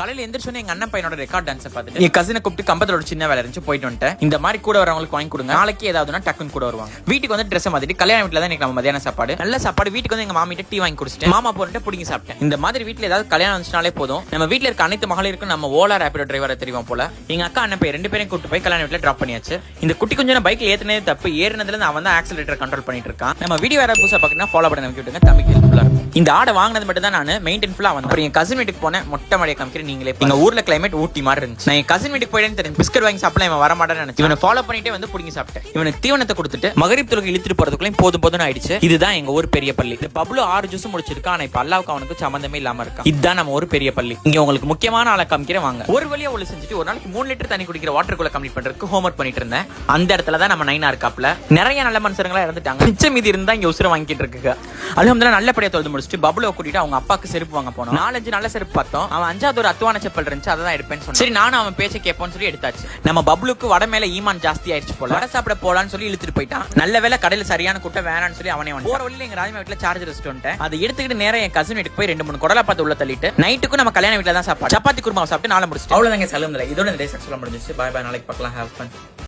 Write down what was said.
காலையில எந்திரிச்சோன்னே எங்க அண்ணன் பையனோட ரெக்கார்ட் டான்ஸ் பார்த்துட்டு என் கசினை கூப்பிட்டு கம்பத்துல ஒரு சின்ன வேலை இருந்துச்சு போயிட்டு வந்துட்டேன். இந்த மாதிரி கூட வரவங்களுக்கு வாங்கி கொடுங்க. நாளைக்கு ஏதாவதுனா டக்குன்னு கூட வருவாங்க. வீட்டுக்கு வந்து ட்ரெஸ் மாத்திட்டு கல்யாண வீட்டுல தான் எனக்கு நம்ம மதியான சாப்பாடு. நல்ல சாப்பாடு வீட்டுக்கு வந்து எங்க மாமிட்ட டீ வாங்கி குடிச்சிட்டு மாமா போட்டு பிடிங்கி சாப்பிட்டேன். இந்த மாதிரி வீட்டுல ஏதாவது கல்யாணம் வந்துச்சுனாலே போதும். நம்ம வீட்டுல இருக்க அனைத்து மகளிருக்கும் நம்ம ஓலா ரேபிடோ டிரைவரை தெரியும் போல? எங்க அக்கா அண்ணன் பையன் ரெண்டு பேரும் கூட்டு போய் கல்யாண வீட்டுல ட்ராப் பண்ணியாச்சு. இந்த குட்டி கொஞ்சம் பைக்ல ஏத்துனதே தப்பு. ஏறினதுல அவன் தான் ஆக்சிலேட்டர் கண்ட்ரோல் பண்ணிட்டு இருக்கான். நம்ம வீடியோ வேற புதுசா பாத்தீங்கன்னா ஃபாலோ பண்ணி நமக்கு விட்டுங்க தம்பிக்கு இந்த ஆடை வாங்கினது மட்டும் தான் நான் மெயின்டைன் ஃபுல்லா வந்து அப்புறம் என் கசின் வீட்டுக்கு போனேன். மொட்டை மழையை காமிக்கிறேன். நீங்களே எங்க ஊர்ல கிளைமேட் ஊட்டி மாதிரி இருந்துச்சு. நான் என் கசின் வீட்டுக்கு போயிட்டேன்னு தெரியும். பிஸ்கட் வாங்கி சாப்பிடலாம் இவன் வர மாட்டேன்னு நினைச்சு இவனை ஃபாலோ பண்ணிட்டே வந்து புடிங்கி சாப்பிட்டேன். இவனுக்கு தீவனத்தை கொடுத்துட்டு மகரிப் தொழுகை இழுத்துட்டு போறதுக்குள்ளேயும் போதும் போதும் ஆயிடுச்சு. இதுதான் எங்க ஊர் பெரிய பள்ளி. இந்த பப்ளு ஆறு ஜூஸ் முடிச்சிருக்கா ஆனா இப்ப அல்லாவுக்கு அவனுக்கு சம்மந்தமே இல்லாம இருக்கா இதுதான் நம்ம ஒரு பெரிய பள்ளி. இங்க உங்களுக்கு முக்கியமான ஆளை காமிக்கிறேன் வாங்க. ஒரு வழியா ஒளி செஞ்சுட்டு ஒரு நாளைக்கு மூணு லிட்டர் தண்ணி குடிக்கிற வாட்டர் குள்ள கம்ப்ளீட் பண்றதுக்கு ஹோம் ஒர்க் பண்ணிட்டு இருந்தேன். அந்த இடத்துல தான் நம்ம நைனா இருக்காப்ல நிறைய நல்ல மனுஷங்களா இறந்துட்டாங்க. மிச்சம் மீதி இருந்தா இங்க உசுர வாங்கிட்டு இருக்குங்க. அலமதுல நல்லபடியா தொழுது முடிச்சுட்டு பபுளை கூட்டிட்டு அவங்க அப்பாக்கு செருப்பு வாங்க போனோம். நாலஞ்சு நல்ல செருப்பு பார்த்தோம். அவன் அஞ்சாவது ஒரு அத்துவான செப்பல் இருந்துச்சு அதை தான் எடுப்பேன்னு சொன்னான் சரி நானும் அவன் பேச்ச கேட்போம்னு சொல்லி எடுத்தாச்சு. நம்ம பப்ளுக்கு வட மேல ஈமான் ஜாஸ்தி ஆயிடுச்சு போல. வடை சாப்பிட போலான்னு சொல்லி இழுத்துட்டு போயிட்டான். நல்ல வேலை கடையில சரியான கூட்டம் வேணாம்னு சொல்லி அவனே வந்து போற வழியில எங்க ராஜமா வீட்டுல சார்ஜர் வச்சுட்டு அதை எடுத்துக்கிட்டு நேரா என் கசின் வீட்டுக்கு போய் ரெண்டு மூணு குடலை பார்த்து உள்ள தள்ளிட்டு நைட்டுக்கும் நம்ம கல்யாண வீட்டுல தான் சாப்பாடு. சப்பாத்தி குருமா சாப்பிட்டு நாளை முடிச்சுட்டு அவ்வளவுதாங்க செலவு இதோட இந்த டே சொல்ல முடிஞ்சிச்சு பாய் பாய் நாளைக்கு பார்க்கலாம். Have fun